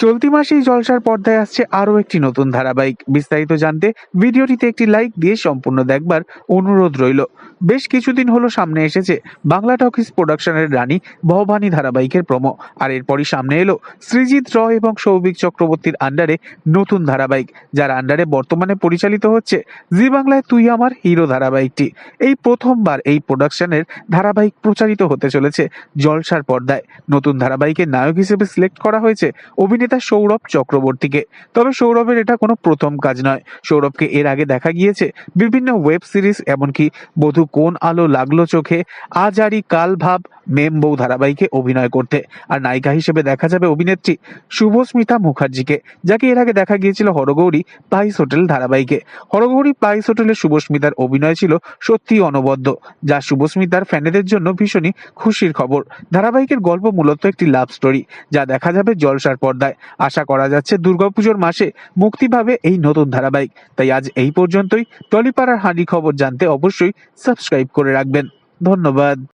চলতি মাসেই জলসার পর্দায় আসছে আরও একটি নতুন ধারাবাহিক। বিস্তারিত জানতে ভিডিওটিতে একটি লাইক দিয়ে সম্পূর্ণ দেখবার অনুরোধ রইল। বেশ কিছুদিন হলো সামনে এসেছে বাংলা টকিজ প্রোডাকশনের রানী ভবানী ধারাবাহিকের প্রমো। আর এরপরই সামনে এলো সৃজিৎ রয় এবং সৌভিক চক্রবর্তীর আন্ডারে নতুন ধারাবাহিক, যার আন্ডারে বর্তমানে পরিচালিত হচ্ছে জি বাংলায় তুই আমার হিরো ধারাবাহিকটি। এই প্রথমবার এই প্রোডাকশনের ধারাবাহিক প্রচারিত হতে চলেছে জলসার পর্দায়। নতুন ধারাবাহিকের নায়ক হিসেবে সিলেক্ট করা হয়েছে অভিনেতা সৌরভ চক্রবর্তীকে। তবে সৌরভের এটা কোনো প্রথম কাজ নয়। সৌরভকে এর আগে দেখা গিয়েছে বিভিন্ন ওয়েব সিরিজ, এমনকি বধু কোন আলো লাগল চোখে আজ আরই কাল ভাব, মেম বউ ধারাবাহিকে অভিনয় করতে। আর নায়িকা হিসেবে দেখা যাবে অভিনেত্রী শুভস্মিতা মুখার্জিকে, যাকে এর আগে দেখা গিয়েছিল হরগৌরী প্লাইস হোটেল ধারাবাহিকে। হরগৌরী প্লাইস হোটেলে শুভস্মিতার অভিনয় ছিল সত্যি অনবদ্য, যা শুভস্মিতার ফ্যানেদের জন্য ভীষণই খুশির খবর। ধারাবাহিকের গল্প মূলত একটি লাভ স্টোরি যা দেখা যাবে জলসার পর্দায়। আশা করা যাচ্ছে দুর্গাপুজোর মাসে মুক্তি পাবে এই নতুন ধারাবাহিক। তাই আজ এই পর্যন্তই। টলিপাড়ার হানি খবর জানতে অবশ্যই সাবস্ক্রাইব করে রাখবেন। ধন্যবাদ।